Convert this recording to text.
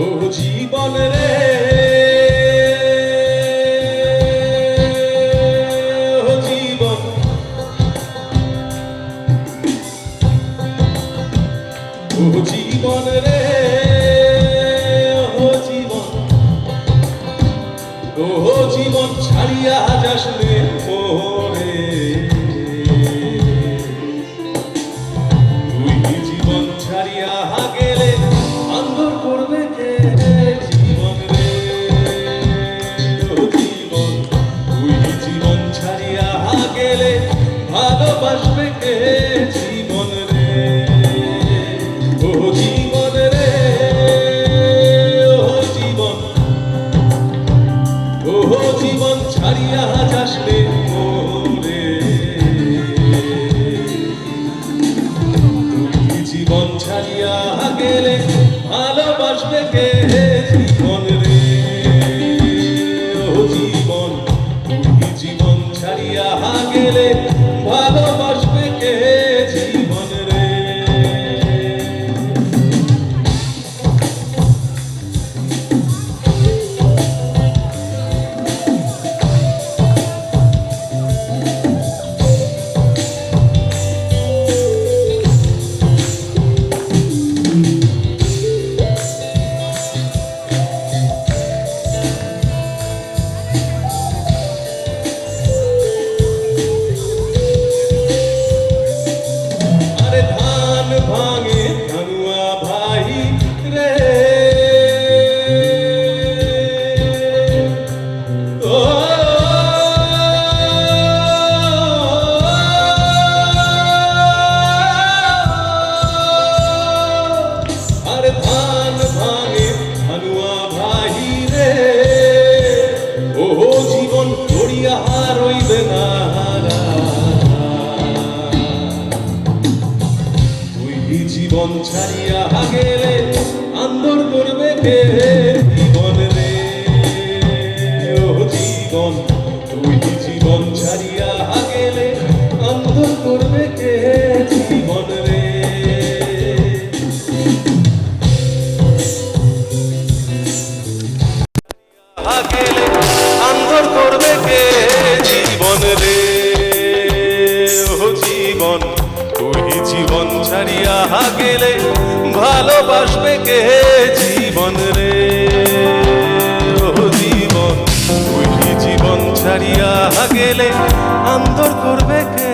ও জীবন রে। জীবন। ও জীবন রে। ও জীবন। ও জীবন ছাড়িয়া যাস রে ভালোবাসবে কে জীবন রে? জীবন রে জীবন। জীবন ছাড়িয়া জীবন ছাড়িয়া গেলে জীবন ছাড়িয়া গেলে আন্দর করবে কে জীবন রে? ও জীবন, তুই জীবন ছাড়িয়া গেলে আন্দর করবে কে? জীবন গেলে ভালোবাসবে কে জীবন রে? জীবন তুই জীবন ছাড়িয়া গেলে আন্দর করবে কে